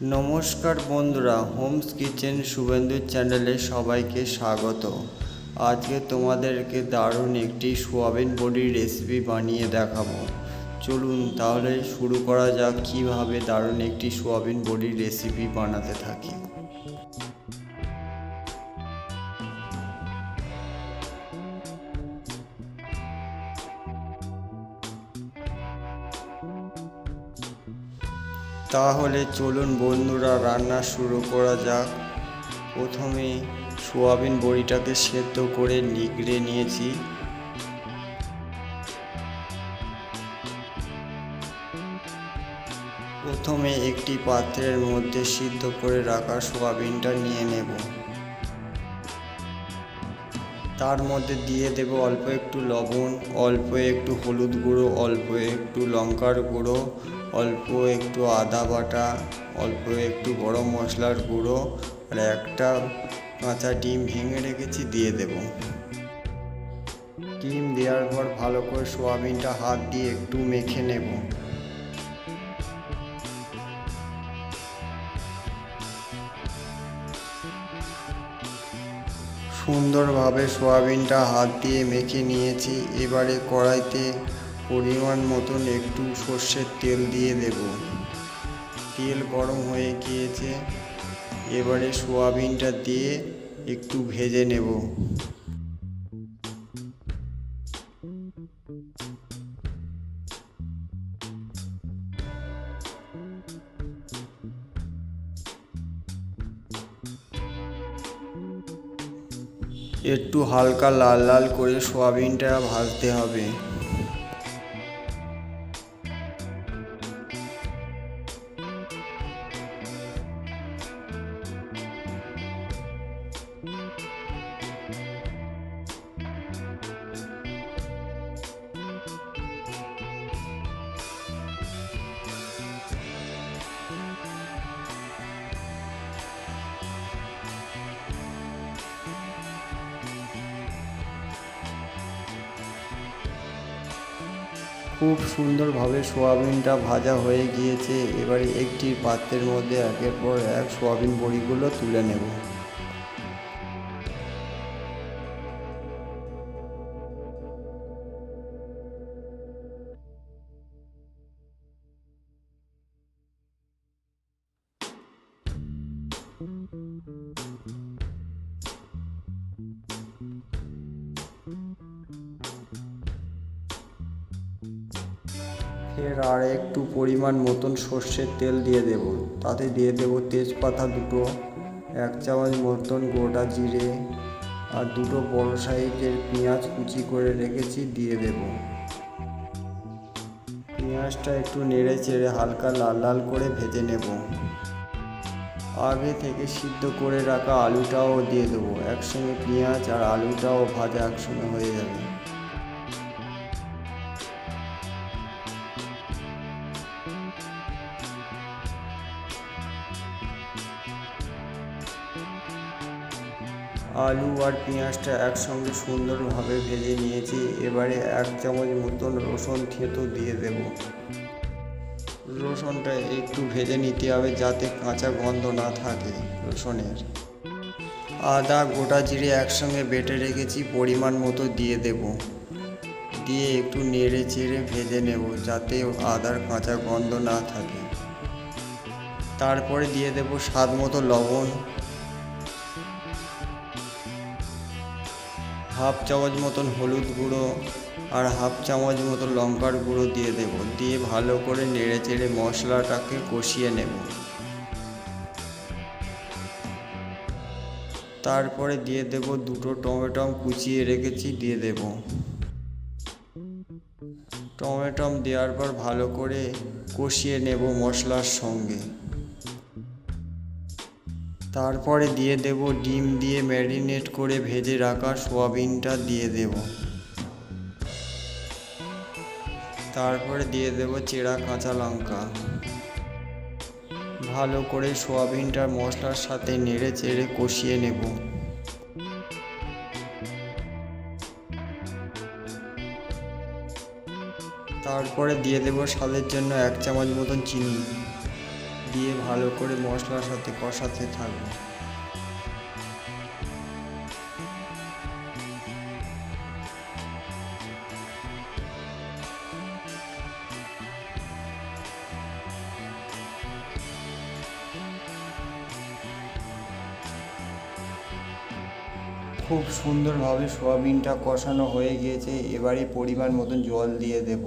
নমস্কার বন্ধুরা Holmes kitchen শুভেন্দুর চ্যানেলে সবাইকে স্বাগত। আজকে তোমাদেরকে দারুণ একটি সোয়াবিন বড়ির রেসিপি বানিয়ে দেখাবো। চলুন তাহলে শুরু করা যাক, কীভাবে দারুণ একটি সোয়াবিন বড়ির রেসিপি বানাতে থাকি। তাহলে চলুন বন্ধুরা, রান্না শুরু করা যাক। প্রথমে সোয়াবিন বড়িটাকে সেদ্ধ করে নিগড়ে নিয়েছি। প্রথমে একটি পাত্রের মধ্যে সিদ্ধ করে রাখা সোয়াবিনটা নিয়ে নেব। তার মধ্যে দিয়ে দেব অল্প একটু লবণ, অল্প একটু হলুদ গুঁড়ো, অল্প একটু লঙ্কার গুঁড়ো অল্প একটু আদা বাটা, অল্প একটু গরম মশলার গুঁড়ো আর একটা কাঁচা ডিম ভেঙে রেখেছি, দিয়ে দেব। ডিম দেওয়ার পর ভালো করে সোয়াবিনটা হাত দিয়ে একটু মেখে নেব। সুন্দরভাবে সোয়াবিনটা হাত দিয়ে মেখে নিয়েছি। এবারে কড়াইতে পরিমাণ মতন একটু সর্ষের তেল দিয়ে দেব। তেল গরম হয়ে গিয়েছে। এবারে সোয়াবিনটা দিয়ে একটু ভেজে নেব। একটু হালকা লাল লাল করে সোয়াবিনটা ভাজতে হবে। খুব সুন্দরভাবে সোয়াবিনটা ভাজা হয়ে গিয়েছে। এবারে একটি পাত্রের মধ্যে একের পর এক সোয়াবিন বড়িগুলো তুলে নেব। ফের আর একটু পরিমাণ মতন সর্ষের তেল দিয়ে দেব। তাতে দিয়ে দেব তেজপাতা দুটো, এক চামচ মতন গোটা জিরে আর দুটো বড় সাইজের পেঁয়াজ কুচি করে রেখেছি, দিয়ে দেব। পেঁয়াজটা একটু নেড়ে চেড়ে হালকা লাল লাল করে ভেজে নেব। আগে থেকে সিদ্ধ করে রাখা আলুটাও দিয়ে দেবো। একসঙ্গে পেঁয়াজ আর আলুটাও ভাজা একসঙ্গে হয়ে যাবে। আলু আর পেঁয়াজটা একসঙ্গে সুন্দরভাবে ভেজে নিয়েছি। এবারে এক চামচ মতন রসুন থেতো দিয়ে দেব। রসুনটা একটু ভেজে নিতে হবে যাতে কাঁচা গন্ধ না থাকে রসুনের। আদা, গোটা জিরে একসঙ্গে বেটে রেখেছি, পরিমাণ মতো দিয়ে দেব। দিয়ে একটু নেড়ে চেড়ে ভেজে নেব যাতে আদার কাঁচা গন্ধ না থাকে। তারপরে দিয়ে দেব স্বাদ মতো লবণ। হাফ চামচ মতন হলুদ গুঁড়ো আর হাফ চামচ মতো লঙ্কার গুঁড়ো দিয়ে দেব। দিয়ে ভালো করে নেড়ে চেড়ে মশলাটাকে কষিয়ে নেব। তারপরে দিয়ে দেব দুটো টমেটম কুচিয়ে রেখেছি, দিয়ে দেব। টমেটম দেওয়ার পর ভালো করে কষিয়ে নেব মশলার সঙ্গে। তারপরে দিয়ে দেব ডিম দিয়ে ম্যারিনেট করে ভেজে রাখা সোয়াবিনটা দিয়ে দেব। তারপরে দিয়ে দেব চেরা কাঁচা লঙ্কা। ভালো করে সোয়াবিনটা মশলার সাথে নেড়ে চেড়ে কষিয়ে নেব। তারপরে দিয়ে দেব স্বাদের জন্য এক চামচ মতন চিনি। দিয়ে ভালো করে মশলার সাথে কষাতে থাকব। খুব সুন্দরভাবে সোয়াবিনটা কষানো হয়ে গিয়েছে, এবারে পরিমাণ মতন জল দিয়ে দেব।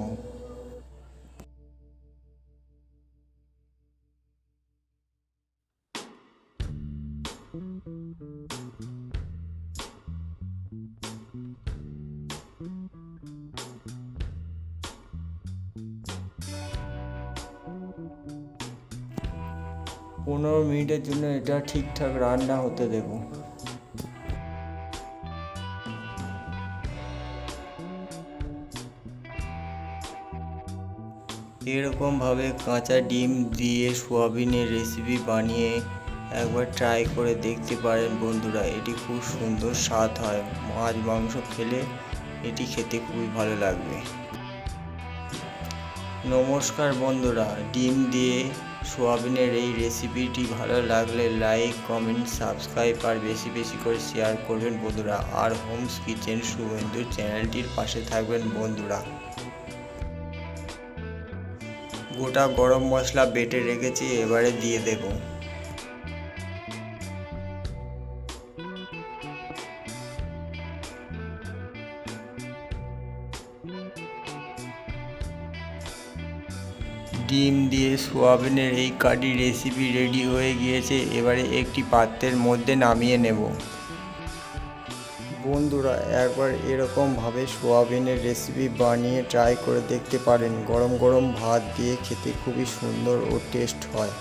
পনেরো মিনিটের জন্য এটা ঠিকঠাক রান্না হতে দেবো। এরকমভাবে কাঁচা ডিম দিয়ে সোয়াবিনের রেসিপি বানিয়ে একবার ট্রাই করে দেখতে পারেন বন্ধুরা, এটি খুব সুন্দর স্বাদ হয়। মাছ, মাংস খেলে এটি খেতে খুবই ভালো লাগবে। নমস্কার বন্ধুরা, ডিম দিয়ে সোয়াবিনের এই রেসিপিটি ভালো লাগলে লাইক, কমেন্ট, সাবস্ক্রাইব আর বেশি বেশি করে শেয়ার করবেন বন্ধুরা। আর হোমস কিচেন সুবন্ধু চ্যানেলটির পাশে থাকবেন বন্ধুরা। গোটা গরম মশলা বেটে রেখেছি, এবারে দিয়ে দেব। ডিম দিয়ে সোয়াবিনের এই কারি রেসিপি রেডি হয়ে গিয়েছে, এবারে একটি পাত্রের মধ্যে নামিয়ে নেব। বন্ধুরা, একবার এরকমভাবে সোয়াবিনের রেসিপি বানিয়ে ট্রাই করে দেখতে পারেন। গরম গরম ভাত দিয়ে খেতে খুবই সুন্দর ও টেস্ট হয়।